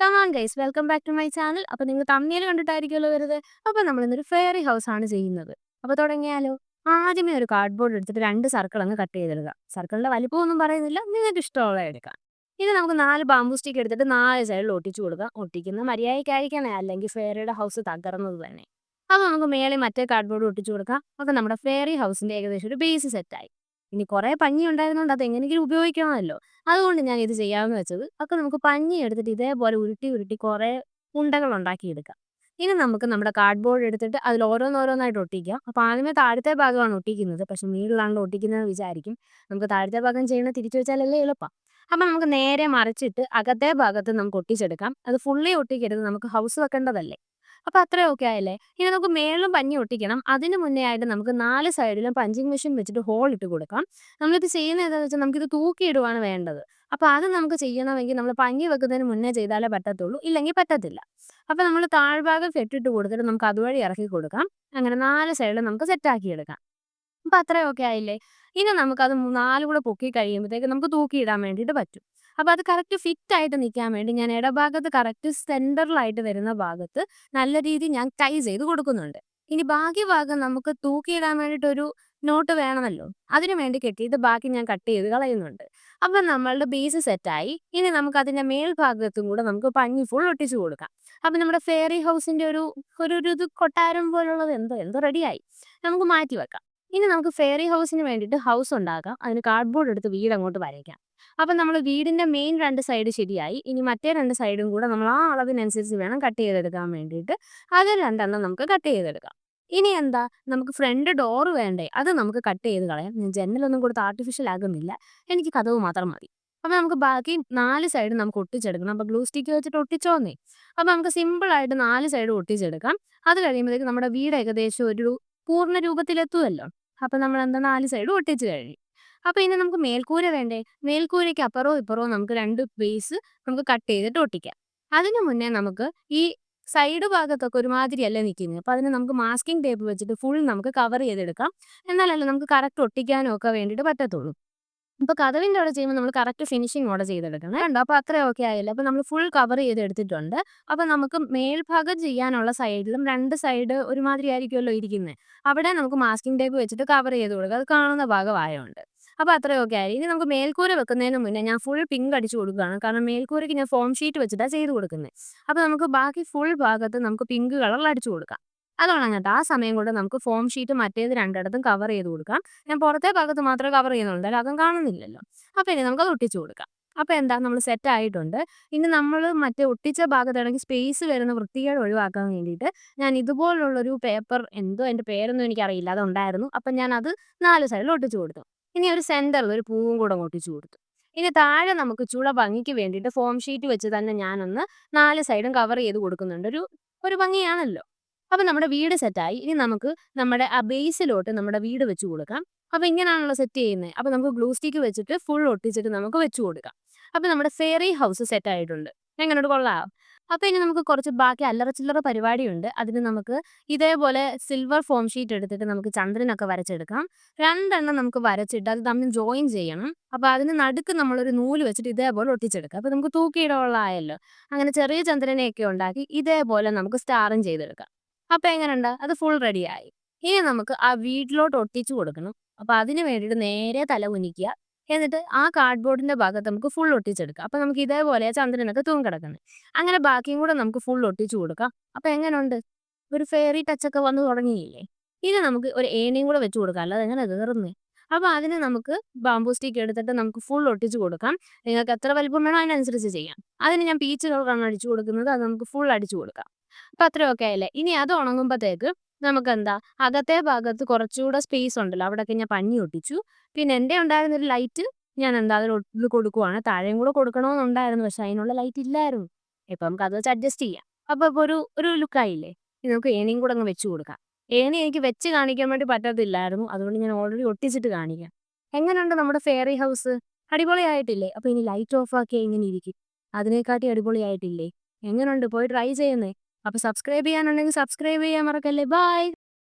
Come on guys welcome back to my channel അപ്പോൾ നിങ്ങൾ തമ്മിൽ കണ്ടിട്ടായിരിക്കുമല്ലോ വരുന്നത്. അപ്പോൾ നമ്മൾ ഇന്നൊരു ഫെയറി ഹൗസ് ആണ് ചെയ്യുന്നത്. അപ്പോൾ തുടങ്ങിയാലോ? ആദ്യമേ ഒരു കാർഡ് ബോർഡ് എടുത്തിട്ട് രണ്ട് സർക്കിൾ അങ്ങ് കട്ട് ചെയ്തെടുക്കുക സർക്കിളിന്റെ വലിപ്പമൊന്നും പറയുന്നില്ല. നിങ്ങൾക്ക് ഇഷ്ടമുള്ള എടുക്കാം. ഇത് നമുക്ക് നാല് ബാമ്പു സ്റ്റിക്ക് എടുത്തിട്ട് നാല് സൈഡിൽ ഒട്ടിച്ചു കൊടുക്കാം. ഒട്ടിക്കുന്ന മര്യാദയ്ക്കായിരിക്കണേ. അല്ലെങ്കിൽ ഫെയറിയുടെ ഹൗസ് തകർന്നത് തന്നെ. അപ്പോൾ നമുക്ക് മേളിൽ മറ്റേ കാർഡ് ബോർഡ് ഒട്ടിച്ചു കൊടുക്കാം. അപ്പോൾ നമ്മുടെ ഫെയറി ഹൗസിന്റെ ഏകദേശം ഒരു ബേസ് സെറ്റായി ഇനി കുറേ പഞ്ഞി ഉണ്ടായിരുന്നോണ്ട് അത് എങ്ങനെയെങ്കിലും ഉപയോഗിക്കണമല്ലോ. അതുകൊണ്ട് ഞാൻ ഇത് ചെയ്യാമെന്ന് വെച്ചത്. ഒക്കെ നമുക്ക് പഞ്ഞി എടുത്തിട്ട് ഇതേപോലെ ഉരുട്ടി ഉരുട്ടി കുറേ ഉണ്ടകൾ ഉണ്ടാക്കിയെടുക്കാം. ഇനി നമുക്ക് നമ്മുടെ കാർഡ് ബോർഡ് എടുത്തിട്ട് അതിൽ ഓരോന്നോരോന്നായിട്ട് ഒട്ടിക്കാം. അപ്പോൾ ആദ്യമേ താഴത്തെ ഭാഗമാണ് ഒട്ടിക്കുന്നത്. പക്ഷെ മുകളിലാണല്ലോ ഒട്ടിക്കുന്നത് വിചാരിക്കും. നമുക്ക് താഴത്തെ ഭാഗം ചെയ്യണത് തിരിച്ചു വെച്ചാലല്ലേ എളുപ്പം. അപ്പം നമുക്ക് നേരെ മറിച്ചിട്ട് അകത്തെ ഭാഗത്ത് നമുക്ക് ഒട്ടിച്ചെടുക്കാം. അത് ഫുള്ളി ഒട്ടിക്കരുത്. നമുക്ക് ഹൗസ് വെക്കേണ്ടതല്ലേ. അപ്പൊ അത്രയും ഓക്കെ ആയല്ലേ? ഇനി നമുക്ക് മേളിലും പഞ്ഞി ഒട്ടിക്കണം. അതിന് മുന്നേ ആയിട്ട് നമുക്ക് നാല് സൈഡിലും പഞ്ചിങ് മെഷീൻ വെച്ചിട്ട് ഹോൾ ഇട്ട് കൊടുക്കാം. നമ്മളിത് ചെയ്യുന്നത് എന്താണെന്ന് വെച്ചാൽ നമുക്കിത് തൂക്കിയിടുവാണ് വേണ്ടത്. അപ്പൊ അത് നമുക്ക് ചെയ്യണമെങ്കിൽ നമ്മൾ പഞ്ഞി വെക്കുന്നതിന് മുന്നേ ചെയ്താലേ പറ്റത്തുള്ളൂ. ഇല്ലെങ്കിൽ പറ്റത്തില്ല. അപ്പൊ നമ്മൾ താഴ്ഭാഗം കെട്ടിട്ട് കൊടുത്തിട്ട് നമുക്ക് അതുവഴി ഇറക്കി കൊടുക്കാം. അങ്ങനെ നാല് സൈഡിലും നമുക്ക് സെറ്റാക്കി എടുക്കാം. അപ്പൊ അത്രയൊക്കെ ആയില്ലേ? ഇനി നമുക്കത് നാലുകൂടെ പൊക്കി കഴിയുമ്പോഴത്തേക്ക് നമുക്ക് തൂക്കിയിടാൻ വേണ്ടിയിട്ട് പറ്റും. അപ്പോൾ അത് കറക്റ്റ് ഫിറ്റ് ആയിട്ട് നിൽക്കാൻ വേണ്ടി ഞാൻ ഇടഭാഗത്ത് കറക്റ്റ് സെന്ററിലായിട്ട് വരുന്ന ഭാഗത്ത് നല്ല രീതിയിൽ ഞാൻ ടൈ ചെയ്ത് കൊടുക്കുന്നുണ്ട്. ഇനി ബാക്കി ഭാഗം നമുക്ക് തൂക്കിയിടാൻ വേണ്ടിയിട്ടൊരു നോട്ട് വേണമല്ലോ? അതിനു വേണ്ടി കെട്ടിയിട്ട് ബാക്കി ഞാൻ കട്ട് ചെയ്ത് കളയുന്നുണ്ട്. അപ്പം നമ്മളുടെ ബേസ് സെറ്റായി ഇനി നമുക്ക് അതിന്റെ മേൽഭാഗത്തും കൂടെ നമുക്ക് പഞ്ഞി ഫുൾ ഒട്ടിച്ചു കൊടുക്കാം. അപ്പം നമ്മുടെ ഫെയറി ഹൗസിന്റെ ഒരു ഒരു ഇത് കൊട്ടാരം പോലുള്ളത് എന്തോ എന്തോ റെഡിയായി നമുക്ക് മാറ്റി വെക്കാം. ഇനി നമുക്ക് ഫെയറി ഹൗസിന് വേണ്ടിയിട്ട് ഹൗസ് ഉണ്ടാക്കാം. അതിന് കാർഡ്ബോർഡ് എടുത്ത് വീട് അങ്ങോട്ട് വരയ്ക്കാം. അപ്പം നമ്മൾ വീടിന്റെ മെയിൻ രണ്ട് സൈഡ് ശരിയായി. ഇനി മറ്റേ രണ്ട് സൈഡും കൂടെ നമ്മൾ ആ അളവിനനുസരിച്ച് വേണം കട്ട് ചെയ്തെടുക്കാൻ വേണ്ടിയിട്ട്. അത് രണ്ടെണ്ണം നമുക്ക് കട്ട് ചെയ്തെടുക്കാം. ഇനി എന്താ? നമുക്ക് ഫ്രണ്ട് ഡോർ വേണ്ടേ? അത് നമുക്ക് കട്ട് ചെയ്ത് കളയാം. ഞാൻ ജനലൊന്നും കൊടുത്ത് ആർട്ടിഫിഷ്യൽ ആകുന്നില്ല എനിക്ക് കഥവ് മാത്രം മതി. അപ്പം നമുക്ക് ബാക്കി നാല് സൈഡ് നമുക്ക് ഒട്ടിച്ചെടുക്കണം. അപ്പം ഗ്ലൂ സ്റ്റിക്ക് വെച്ചിട്ട് ഒട്ടിച്ചോന്നേ അപ്പം നമുക്ക് സിമ്പിൾ ആയിട്ട് നാല് സൈഡ് ഒട്ടിച്ചെടുക്കാം. അത് കഴിയുമ്പോഴത്തേക്ക് നമ്മുടെ വീട് ഏകദേശം ഒരു പൂർണ രൂപത്തിലെത്തുമല്ലോ അപ്പം നമ്മൾ എന്താ നാല് സൈഡ് ഒട്ടിച്ച് കഴിഞ്ഞു. അപ്പോൾ ഇനി നമുക്ക് മേൽക്കൂര വേണ്ടേ? മേൽക്കൂരയ്ക്ക് അപ്പുറവും ഇപ്പുറവും നമുക്ക് രണ്ട് ബേസ് നമുക്ക് കട്ട് ചെയ്തിട്ട് ഒട്ടിക്കാം. അതിനു മുന്നേ നമുക്ക് ഈ സൈഡ് ഭാഗത്തൊക്കെ ഒരുമാതിരി അല്ലേ നിൽക്കുന്നത്? അപ്പോൾ അതിന് നമുക്ക് മാസ്കിംഗ് ടേപ്പ് വെച്ചിട്ട് ഫുൾ നമുക്ക് കവർ ചെയ്തെടുക്കാം. എന്നാലല്ലേ നമുക്ക് കറക്റ്റ് ഒട്ടിക്കാനും ഒക്കെ വേണ്ടിയിട്ട് പറ്റത്തുള്ളൂ. ഇപ്പോൾ കഥവിന്റെ അവിടെ ചെയ്യുമ്പോൾ നമ്മൾ കറക്റ്റ് ഫിനിഷിംഗ് അവിടെ ചെയ്തെടുക്കണം. കണ്ടോ? അപ്പോൾ അത്ര ഓക്കെ ആയില്ല. അപ്പോൾ നമ്മൾ ഫുൾ കവർ ചെയ്തെടുത്തിട്ടുണ്ട്. അപ്പോൾ നമുക്ക് മേൽഭാഗം ചെയ്യാനുള്ള സൈഡിലും രണ്ട് സൈഡ് ഒരുമാതിരി ആയിരിക്കുമല്ലോ ഇരിക്കുന്നത്. അവിടെ നമുക്ക് മാസ്കിംഗ് ടേപ്പ് വെച്ചിട്ട് കവർ ചെയ്ത് കൊടുക്കുക. അത് കാണുന്ന ഭാഗമായതുകൊണ്ട് അപ്പോൾ അത്രയൊക്കെ ആയി. ഇനി നമുക്ക് മേൽക്കൂര വെക്കുന്നതിന് മുന്നേ ഞാൻ ഫുൾ പിങ്ക് അടിച്ചു കൊടുക്കുകയാണ്. കാരണം മേൽക്കൂരയ്ക്ക് ഞാൻ ഫോം ഷീറ്റ് വെച്ചിട്ടാണ് ചെയ്ത് കൊടുക്കുന്നത് അപ്പോൾ നമുക്ക് ബാക്കി ഫുൾ ഭാഗത്ത് നമുക്ക് പിങ്ക് കളറിൽ അടിച്ചു കൊടുക്കാം. അതുകൊണ്ടാണ് കേട്ടോ. ആ സമയം കൊണ്ട് നമുക്ക് ഫോം ഷീറ്റ് മറ്റേത് രണ്ടിടത്തും കവർ ചെയ്ത് കൊടുക്കാം. ഞാൻ പുറത്തെ ഭാഗത്ത് മാത്രമേ കവർ ചെയ്യുന്നുള്ളൂ. അകം കാണുന്നില്ലല്ലോ. അപ്പോൾ ഇനി നമുക്ക് അത് ഒട്ടിച്ചു കൊടുക്കാം. അപ്പോൾ എന്താ നമ്മൾ സെറ്റ് ആയിട്ടുണ്ട്. ഇനി നമ്മൾ മറ്റേ ഒട്ടിച്ച ഭാഗത്താണെങ്കിൽ സ്പേസ് വരുന്ന വൃത്തികേട് ഒഴിവാക്കാൻ വേണ്ടിയിട്ട് ഞാൻ ഇതുപോലുള്ളൊരു പേപ്പർ എന്തോ എന്റെ പേരൊന്നും എനിക്കറിയില്ല. അതുണ്ടായിരുന്നു. അപ്പം ഞാൻ അത് നാല് സൈഡിൽ ഒട്ടിച്ചു കൊടുത്തു. ഇനി ഒരു സെന്ററിൽ ഒരു പൂവും കൂടെ ഒട്ടിച്ചു കൊടുത്തു. ഇനി താഴെ നമുക്ക് ചുള ഭംഗിക്ക് വേണ്ടിയിട്ട് ഫോം ഷീറ്റ് വെച്ച് തന്നെ ഞാനൊന്ന് നാല് സൈഡും കവർ ചെയ്ത് കൊടുക്കുന്നുണ്ട്. ഒരു ഒരു ഭംഗിയാണല്ലോ. അപ്പം നമ്മുടെ വീട് സെറ്റായി ഇനി നമുക്ക് നമ്മുടെ ആ ബേസിലോട്ട് നമ്മുടെ വീട് വെച്ച് കൊടുക്കാം. അപ്പം ഇങ്ങനെയാണല്ലോ സെറ്റ് ചെയ്യുന്നത് അപ്പം നമുക്ക് ഗ്ലൂ സ്റ്റിക്ക് വെച്ചിട്ട് ഫുൾ ഒട്ടിച്ചിട്ട് നമുക്ക് വെച്ച് കൊടുക്കാം. അപ്പം നമ്മുടെ ഫെയറി ഹൗസ് സെറ്റ് ആയിട്ടുണ്ട്. കൊള്ളാം. അപ്പോൾ ഇനി നമുക്ക് കുറച്ച് ബാക്കി അല്ലറ ചില്ലറ പരിപാടിയുണ്ട്. അതിന് നമുക്ക് ഇതേപോലെ സിൽവർ ഫോം ഷീറ്റ് എടുത്തിട്ട് നമുക്ക് ചന്ദ്രനൊക്കെ വരച്ചെടുക്കാം. രണ്ടെണ്ണം നമുക്ക് വരച്ചിട്ട് അത് തമ്മിൽ ജോയിൻ ചെയ്യണം. അപ്പോൾ അതിന് നടുക്ക് നമ്മളൊരു നൂൽ വെച്ചിട്ട് ഇതേപോലെ ഒട്ടിച്ചെടുക്കാം. അപ്പോൾ നമുക്ക് തൂക്കിയിടമുള്ളതായല്ലോ അങ്ങനെ ചെറിയ ചന്ദ്രനെയൊക്കെ ഉണ്ടാക്കി ഇതേപോലെ നമുക്ക് സ്റ്റാറും ചെയ്തെടുക്കാം. അപ്പോൾ എങ്ങനെയുണ്ട്? അത് ഫുൾ റെഡിയായി ഇനി നമുക്ക് ആ വീട്ടിലോട്ട് ഒട്ടിച്ചു കൊടുക്കണം. അപ്പോൾ അതിന് വേണ്ടിയിട്ട് നേരെ തല കുനിക്കുക. എന്നിട്ട് ആ കാർഡ്ബോർഡിന്റെ ഭാഗത്ത് നമുക്ക് ഫുൾ ഒട്ടിച്ചെടുക്കാം. അപ്പൊ നമുക്ക് ഇതേപോലെ ചന്ദ്രനൊക്കെ തൂങ്ങിക്കിടക്കുന്നത് അങ്ങനെ ബാക്കിയും കൂടെ നമുക്ക് ഫുൾ ഒട്ടിച്ചു കൊടുക്കാം. അപ്പൊ എങ്ങനെയുണ്ട് ഒരു ഫെയറി ടച്ച് ഒക്കെ വന്നു തുടങ്ങിയില്ലേ? ഇത് നമുക്ക് ഒരു ഏണിയും കൂടെ വെച്ച് കൊടുക്കാം. അല്ലാതെ എങ്ങനെ കയറുന്നേ അപ്പൊ അതിന് നമുക്ക് ബാംബൂ സ്റ്റിക്ക് എടുത്തിട്ട് നമുക്ക് ഫുൾ ഒട്ടിച്ചു കൊടുക്കാം. നിങ്ങൾക്ക് എത്ര വലിപ്പം വേണോ അതിനനുസരിച്ച് ചെയ്യാം. അതിന് ഞാൻ പീച്ച് കളറാണ് അടിച്ചു കൊടുക്കുന്നത്. അത് നമുക്ക് ഫുൾ അടിച്ചു കൊടുക്കാം. അപ്പൊ അത്രയൊക്കെ ആയില്ലേ? ഇനി അത് ഉണങ്ങുമ്പോഴത്തേക്ക് നമുക്ക് എന്താ അകത്തെ ഭാഗത്ത് കുറച്ചുകൂടെ സ്പേസ് ഉണ്ടല്ലോ അവിടെയൊക്കെ ഞാൻ പഞ്ഞി ഒട്ടിച്ചു. പിന്നെ എന്റെ ഉണ്ടായിരുന്ന ഒരു ലൈറ്റ് ഞാൻ എന്താ അതിൽ കൊടുക്കുവാണ്. താഴെയും കൂടെ കൊടുക്കണമെന്നുണ്ടായിരുന്നു പക്ഷെ അതിനുള്ള ലൈറ്റ് ഇല്ലായിരുന്നു. ഇപ്പൊ നമുക്ക് അത് വെച്ച് അഡ്ജസ്റ്റ് ചെയ്യാം. അപ്പൊ ഇപ്പൊ ഒരു ഒരു ലുക്കായില്ലേ ഇത് നമുക്ക് ഏണിയും കൂടെ അങ്ങ് വെച്ച് കൊടുക്കാം. ഏണി എനിക്ക് വെച്ച് കാണിക്കാൻ വേണ്ടി പറ്റത്തില്ലായിരുന്നു. അതുകൊണ്ട് ഞാൻ ഓൾറെഡി ഒട്ടിച്ചിട്ട് കാണിക്കാം. എങ്ങനെയുണ്ട് നമ്മുടെ ഫെയറി ഹൗസ് അടിപൊളിയായിട്ടില്ലേ? അപ്പൊ ഇനി ലൈറ്റ് ഓഫ് ആക്കിയാൽ ഇങ്ങനെ ഇരിക്കും. അതിനെക്കാട്ടി അടിപൊളിയായിട്ടില്ലേ? എങ്ങനെയുണ്ട്? പോയി ട്രൈ ചെയ്യുന്നേ. അപ്പൊ സബ്സ്ക്രൈബ് ചെയ്യാനുണ്ടെങ്കിൽ സബ്സ്ക്രൈബ് ചെയ്യാൻ മറക്കല്ലേ. ബൈ.